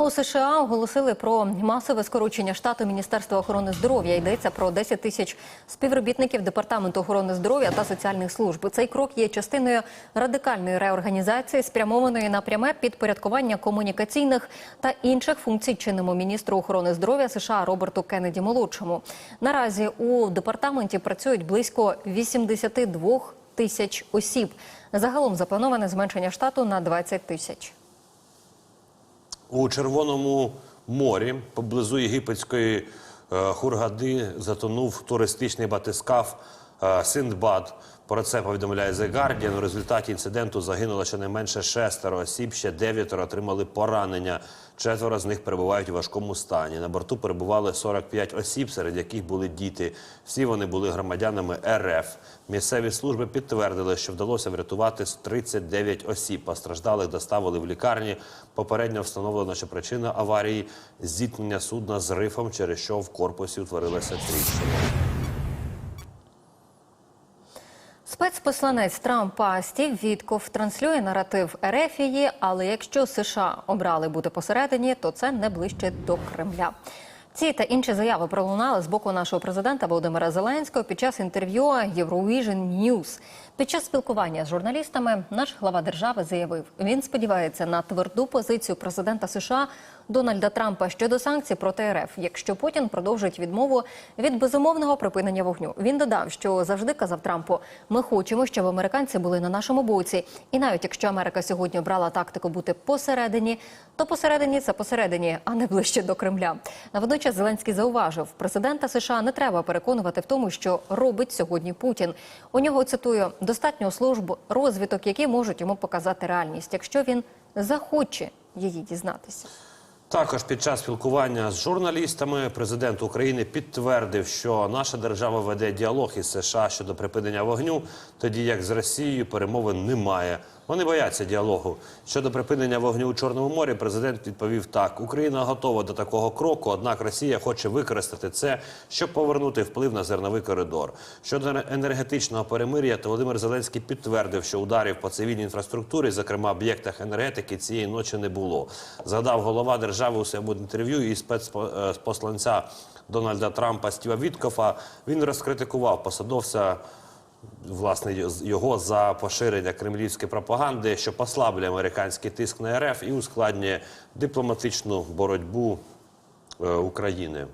У США оголосили про масове скорочення штату Міністерства охорони здоров'я. Йдеться про 10 тисяч співробітників департаменту охорони здоров'я та соціальних служб. Цей крок є частиною радикальної реорганізації, спрямованої на пряме підпорядкування комунікаційних та інших функцій чинному міністру охорони здоров'я США Роберту Кеннеді молодшому. Наразі у департаменті працюють близько 82 тисяч осіб. Загалом заплановане зменшення штату на 20 тисяч. У Червоному морі поблизу єгипетської е, Хургади затонув туристичний батискаф Синдбад. Про це повідомляє The Guardian. У результаті інциденту загинуло щонайменше шестеро осіб, ще дев'ятеро отримали поранення. Четверо з них перебувають у важкому стані. На борту перебували 45 осіб, серед яких були діти. Всі вони були громадянами РФ. Місцеві служби підтвердили, що вдалося врятувати 39 осіб. Постраждалих доставили в лікарні. Попередньо встановлено, що причина аварії зіткнення судна з рифом, через що в корпусі утворилася тріщина. Спецпосланець Трампа Стів Вітков транслює наратив Ерефії, але якщо США обрали бути посередині, то це не ближче до Кремля. Ці та інші заяви пролунали з боку нашого президента Володимира Зеленського під час інтерв'ю Eurovision News. Під час спілкування з журналістами наш глава держави заявив, він сподівається на тверду позицію президента США Дональда Трампа щодо санкцій проти РФ, якщо Путін продовжить відмову від безумовного припинення вогню. Він додав, що завжди казав Трампу: ми хочемо, щоб американці були на нашому боці. І навіть якщо Америка сьогодні обрала тактику бути посередині, то посередині це посередині, а не ближче до Кремля. На водночас Зеленський зауважив, президента США не треба переконувати в тому, що робить сьогодні Путін. У нього цитую достатньо служб розвиток, які можуть йому показати реальність, якщо він захоче її дізнатися. Також під час спілкування з журналістами президент України підтвердив, що наша держава веде діалог із США щодо припинення вогню, тоді як з Росією перемовин немає. Вони бояться діалогу. Щодо припинення вогню у Чорному морі, президент відповів так: Україна готова до такого кроку, однак Росія хоче використати це, щоб повернути вплив на зерновий коридор. Щодо енергетичного перемир'я, то Володимир Зеленський підтвердив, що ударів по цивільній інфраструктурі, зокрема об'єктах енергетики, цієї ночі не було. Згадав голова держави у своєму інтерв'ю і спецпосланця Дональда Трампа Стіва Віткофа. Він розкритикував посадовця. Власне, його за поширення кремлівської пропаганди, що послаблює американський тиск на РФ і ускладнює дипломатичну боротьбу е, України.